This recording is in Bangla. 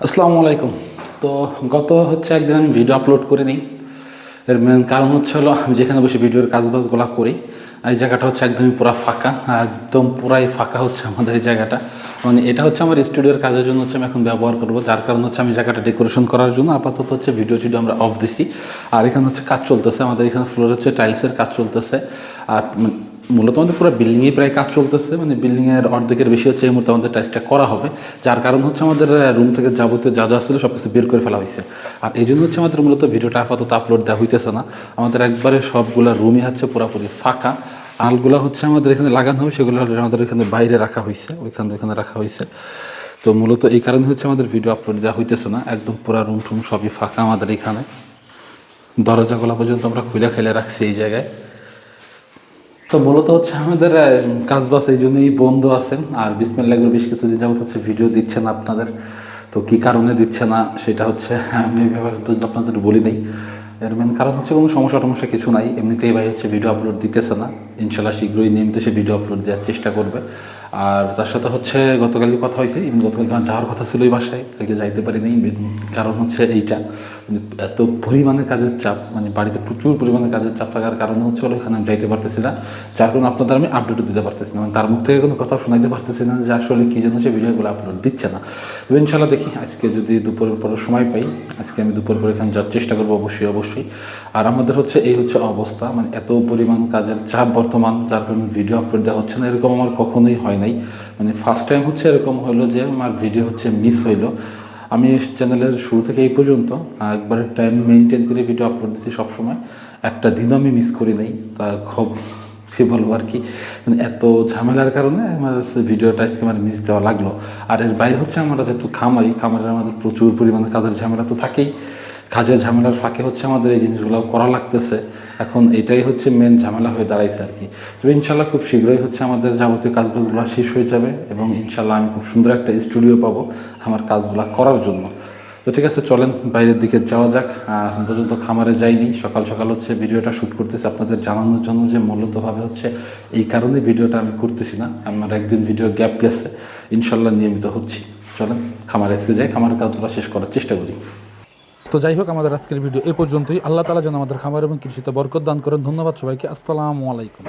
আসসালামু আলাইকুম। তো গত হচ্ছে একদিন আমি ভিডিও আপলোড করে নিই। এর মেন কারণ হচ্ছে হলো আমি যেখানে বসে ভিডিওর কাজ কাজবাজগুলো করি, এই জায়গাটা হচ্ছে একদমই পুরা ফাঁকা, একদম পুরাই ফাঁকা হচ্ছে আমাদের এই জায়গাটা। মানে এটা হচ্ছে আমার স্টুডিওর কাজের জন্য হচ্ছে আমি এখন ব্যবহার করব, যার কারণ হচ্ছে আমি জায়গাটা ডেকোরেশন করার জন্য আপাতত হচ্ছে ভিডিও টিডিও আমরা অফ দিছি। আর এখানে হচ্ছে কাজ চলতেছে, আমাদের এখানে ফ্লোর হচ্ছে টাইলসের কাজ চলতেছে। আর মানে মূলত আমাদের পুরো বিল্ডিংয়ে প্রায় কাজ চলতেছে মানে বিল্ডিংয়ের অর্ধেকের বেশি হচ্ছে এই মুহূর্তে আমাদের টাইসটা করা হবে। যার কারণ হচ্ছে আমাদের রুম থেকে যাবতীয় যা যা ছিল সব কিছু বের করে ফেলা হয়েছে। আর এই জন্য হচ্ছে আমাদের মূলত ভিডিওটা আপাতত আপলোড দেওয়া হইতেছে না। আমাদের একবারে সবগুলা রুমই হচ্ছে পুরোপুরি ফাঁকা। আলগুলো হচ্ছে আমাদের এখানে লাগানো হবে, সেগুলো আমাদের এখানে বাইরে রাখা হয়েছে ওইখানে ওইখানে রাখা হয়েছে তো মূলত এই কারণে হচ্ছে আমাদের ভিডিও আপলোড দেওয়া হইতেছে না। একদম পুরো রুম টুম সবই ফাঁকা আমাদের এখানে। দরজাগুলো পর্যন্ত আমরা খুলে খেলে রাখছি এই জায়গায়। তো মূলত হচ্ছে আমাদের কাজ বাস এই জন্যই বন্ধ আছেন আর বিসমিল্লাগুলো বেশ কিছু কিছুদিন যাবত হচ্ছে ভিডিও দিচ্ছেন আপনাদের, তো কি কারণে দিচ্ছে না, সেটা হচ্ছে, আমি আপনাদের বলি নেই। এর মেন কারণ হচ্ছে কোনো সমস্যা টমস্যা কিছু নাই। এমনিতেই ভাই হচ্ছে ভিডিও আপলোড দিতেছে না। ইনশাল্লাহ শীঘ্রই নিয়মিত সে ভিডিও আপলোড দেওয়ার চেষ্টা করবে। আর তার সাথে হচ্ছে গতকালই কথা হয়েছে গতকালকে আমার যাওয়ার কথা ছিল এই বাসায়, কালকে যাইতে পারিনি। কারণ হচ্ছে এইটা। মানে এত পরিমাণে কাজের চাপ মানে বাড়িতে প্রচুর পরিমাণে কাজের চাপ থাকার কারণ হচ্ছে এখানে আমি যাইতে পারতেছি না। যার কারণে আপনাদের আমি আপডেটও দিতে পারতেছি না। মানে তার মুখ থেকে কোনো কথা শোনাইতে পারতেছি না যে আসলে কী জন্য সে ভিডিওগুলো আপলোড দিচ্ছে না। তো ইনশাল্লাহ দেখি, আজকে যদি দুপুরের পরে সময় পাই, আজকে আমি দুপুর পরে এখানে যাওয়ার চেষ্টা করব অবশ্যই অবশ্যই। আর আমাদের হচ্ছে এই হচ্ছে অবস্থা মানে এত পরিমাণ কাজের চাপ বর্তমান, যার কারণে ভিডিও আপলোড দেওয়া হচ্ছে না, এরকম আমার কখনোই হয় নাই। মানে ফার্স্ট টাইম হচ্ছে এরকম হলো যে আমার ভিডিও হচ্ছে মিস হইল। আমি চ্যানেলের শুরু থেকে এই পর্যন্ত একবারে টাইম মেনটেন করে ভিডিও আপলোড দিচ্ছি সবসময়। একটা দিনও আমি মিস করি নাই, তা খুব সে বলব আর কি মানে এত ঝামেলার কারণে আমার ভিডিওটা আজকে আমার মিস দেওয়া লাগল। আর এর বাইরে হচ্ছে আমরা যেহেতু খামারি, খামারের আমাদের প্রচুর পরিমাণে কাজের ঝামেলা তো থাকেই। কাজের ঝামেলার ফাঁকে হচ্ছে আমাদের এই জিনিসগুলো করা লাগতেছে। এখন এটাই হচ্ছে মেন ঝামেলা হয়ে দাঁড়াইছে আর কি। তো ইনশাল্লাহ খুব শীঘ্রই হচ্ছে আমাদের যাবতীয় কাজগুলো শেষ হয়ে যাবে এবং ইনশাল্লাহ আমি খুব সুন্দর একটা স্টুডিও পাবো আমার কাজগুলো করার জন্য। তো ঠিক আছে, চলেন বাইরের দিকে যাওয়া যাক। এখন পর্যন্ত খামারে যাইনি। সকাল সকাল হচ্ছে ভিডিওটা শ্যুট করতেছি। আপনাদের জানানোর জন্য যে মূলতভাবে হচ্ছে এই কারণে ভিডিওটা আমি করতেছি না। আমার একদিন ভিডিও গ্যাপ গেছে। ইনশাল্লাহ নিয়মিত হচ্ছি। চলেন খামারে আজকে যাই। খামারের কাজগুলো শেষ করার চেষ্টা করি। তো যাই হোক, আমাদের আজকের ভিডিও এ পর্যন্তই। আল্লাহ তালা যেন আমাদের খামার এবং কৃষিতে বরকত দান করেন। ধন্যবাদ সবাইকে। আসসালামু আলাইকুম।